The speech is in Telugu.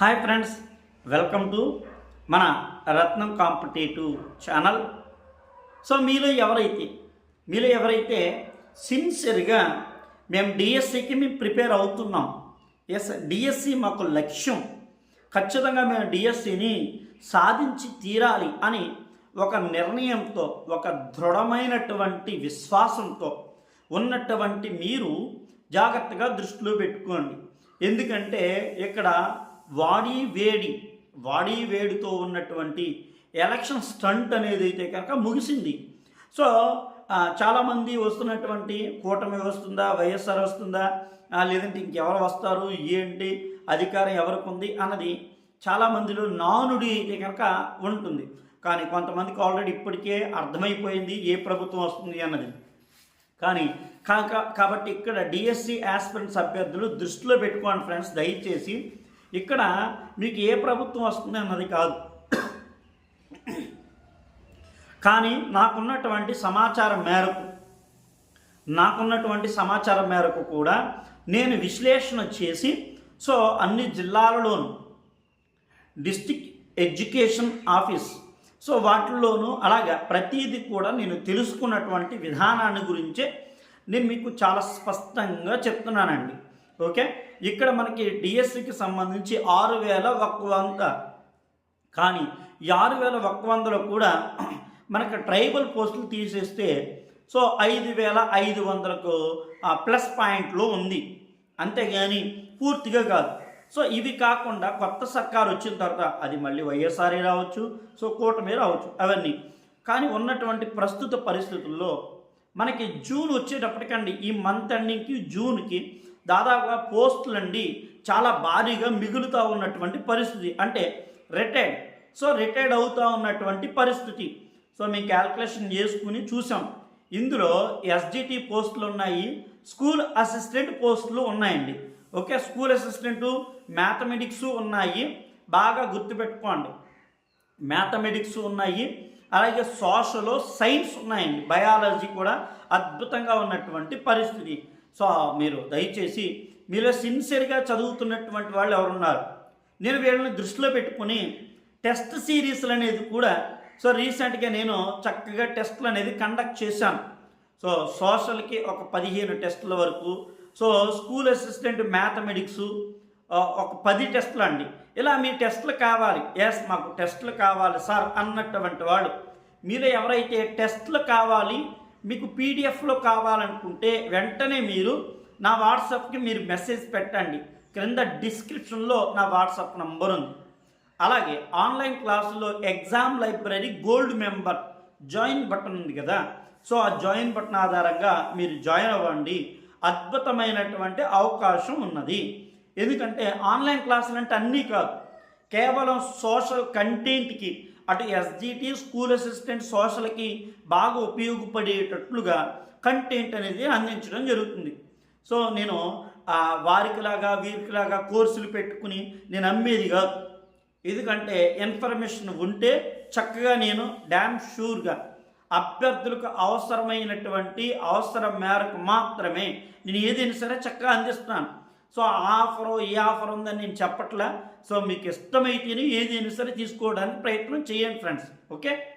హాయ్ ఫ్రెండ్స్ వెల్కమ్ టు మన రత్నం కాంపిటేటివ్ ఛానల్. సో మీలో ఎవరైతే మీలో ఎవరైతే సిన్సియర్గా మేము డిఎస్సికి మేము ప్రిపేర్ అవుతున్నాం ఎస్ డిఎస్సి మాకు లక్ష్యం ఖచ్చితంగా మేము డిఎస్సిని సాధించి తీరాలి అని ఒక నిర్ణయంతో ఒక దృఢమైనటువంటి విశ్వాసంతో ఉన్నటువంటి మీరు జాగ్రత్తగా దృష్టిలో పెట్టుకోండి. ఎందుకంటే ఇక్కడ వాడి వేడి వాడి వేడితో ఉన్నటువంటి ఎలక్షన్ స్టంట్ అనేది అయితే కనుక ముగిసింది. సో చాలామంది వస్తున్నటువంటి కూటమి వస్తుందా వైఎస్ఆర్ వస్తుందా లేదంటే ఇంకెవరు వస్తారు ఏంటి అధికారం ఎవరికి ఉంది అన్నది చాలామందిలో నానుడి అయితే కనుక ఉంటుంది. కానీ కొంతమందికి ఆల్రెడీ ఇప్పటికే అర్థమైపోయింది ఏ ప్రభుత్వం వస్తుంది అన్నది. కానీ కాక కాబట్టి ఇక్కడ డిఎస్సి ఆస్పిరెంట్స్ అభ్యర్థులు దృష్టిలో పెట్టుకోండి ఫ్రెండ్స్ దయచేసి. ఇక్కడ మీకు ఏ ప్రభుత్వం వస్తుంది అన్నది కాదు. కానీ నాకున్నటువంటి సమాచారం మేరకు నాకున్నటువంటి సమాచారం మేరకు కూడా నేను విశ్లేషణ చేసి సో అన్ని జిల్లాలలోనూ డిస్టిక్ ఎడ్యుకేషన్ ఆఫీస్ సో వాటిల్లోనూ అలాగా ప్రతిదీ కూడా నేను తెలుసుకున్నటువంటి విధానాన్ని గురించే నేను మీకు చాలా స్పష్టంగా చెప్తున్నానండి. ఓకే? ఇక్కడ మనకి డిఎస్సికి సంబంధించి ఆరు వేల ఒక వంద కానీ ఈ ఆరు వేల ఒక్క వందలో కూడా మనకి ట్రైబల్ పోస్టులు తీసేస్తే సో ఐదు వేల ఐదు వందలకు ప్లస్ పాయింట్లో ఉంది. అంతేగాని పూర్తిగా కాదు. సో ఇవి కాకుండా కొత్త సర్కారు వచ్చిన తర్వాత అది మళ్ళీ వైఎస్ఆర్ఏ రావచ్చు సో కూటమి రావచ్చు అవన్నీ. కానీ ఉన్నటువంటి ప్రస్తుత పరిస్థితుల్లో మనకి జూన్ వచ్చేటప్పటికండి ఈ మంత్ ఎండింగ్కి జూన్కి దాదాపుగా పోస్టులండి చాలా భారీగా మిగులుతూ ఉన్నటువంటి పరిస్థితి. అంటే రిటైర్డ్ సో రిటైర్డ్ అవుతూ ఉన్నటువంటి పరిస్థితి. సో మేము క్యాల్కులేషన్ చేసుకుని చూసాం. ఇందులో ఎస్జిటి పోస్టులు ఉన్నాయి స్కూల్ అసిస్టెంట్ పోస్టులు ఉన్నాయండి. ఓకే స్కూల్ అసిస్టెంటు మ్యాథమెటిక్స్ ఉన్నాయి. బాగా గుర్తుపెట్టుకోండి. మ్యాథమెటిక్స్ ఉన్నాయి. అలాగే సోషల్ సైన్స్ ఉన్నాయండి. బయాలజీ కూడా అద్భుతంగా ఉన్నటువంటి పరిస్థితి. సో మీరు దయచేసి మీలో సిన్సియర్గా చదువుతున్నటువంటి వాళ్ళు ఎవరున్నారు? నేను వీళ్ళని దృష్టిలో పెట్టుకుని టెస్ట్ సిరీస్లు అనేది కూడా సో రీసెంట్గా నేను చక్కగా టెస్టులు అనేది కండక్ట్ చేశాను. సో సోషల్కి ఒక పదిహేను టెస్టుల వరకు సో స్కూల్ అసిస్టెంట్ మ్యాథమెటిక్స్ ఒక పది టెస్టులు అండి ఇలా మీ టెస్టులు కావాలి. ఎస్ మాకు టెస్టులు కావాలి సార్ అన్నటువంటి వాళ్ళు. మీరు ఎవరైతే టెస్టులు కావాలి మీకు పీడిఎఫ్లో కావాలనుకుంటే వెంటనే మీరు నా వాట్సాప్కి మీరు మెసేజ్ పెట్టండి. క్రింద డిస్క్రిప్షన్లో నా వాట్సాప్ నంబర్ ఉంది. అలాగే ఆన్లైన్ క్లాసులో exam library gold member join button ఉంది కదా? సో ఆ జాయిన్ బటన్ ఆధారంగా మీరు జాయిన్ అవ్వండి. అద్భుతమైనటువంటి అవకాశం ఉన్నది. ఎందుకంటే ఆన్లైన్ క్లాసులు అంటే అన్నీ కాదు. కేవలం సోషల్ కంటెంట్కి అటు ఎస్జిటి స్కూల్ అసిస్టెంట్ సోషల్కి బాగా ఉపయోగపడేటట్లుగా కంటెంట్ అనేది అందించడం జరుగుతుంది. సో నేను వారికిలాగా వీరికిలాగా కోర్సులు పెట్టుకుని నేను అమ్మేది కాదు. ఎందుకంటే ఇన్ఫర్మేషన్ ఉంటే చక్కగా నేను డ్యామ్ షూర్గా అభ్యర్థులకు అవసరమైనటువంటి అవసరం మేరకు మాత్రమే నేను ఏదైనా సరే చక్కగా అందిస్తున్నాను. సో ఆ ఆఫర్ ఈ ఆఫర్ ఉందని నేను చెప్పట్లా. సో మీకు ఇష్టమైతేనే ఏదైనా సరే తీసుకోవడానికి ప్రయత్నం చేయండి ఫ్రెండ్స్. ఓకే?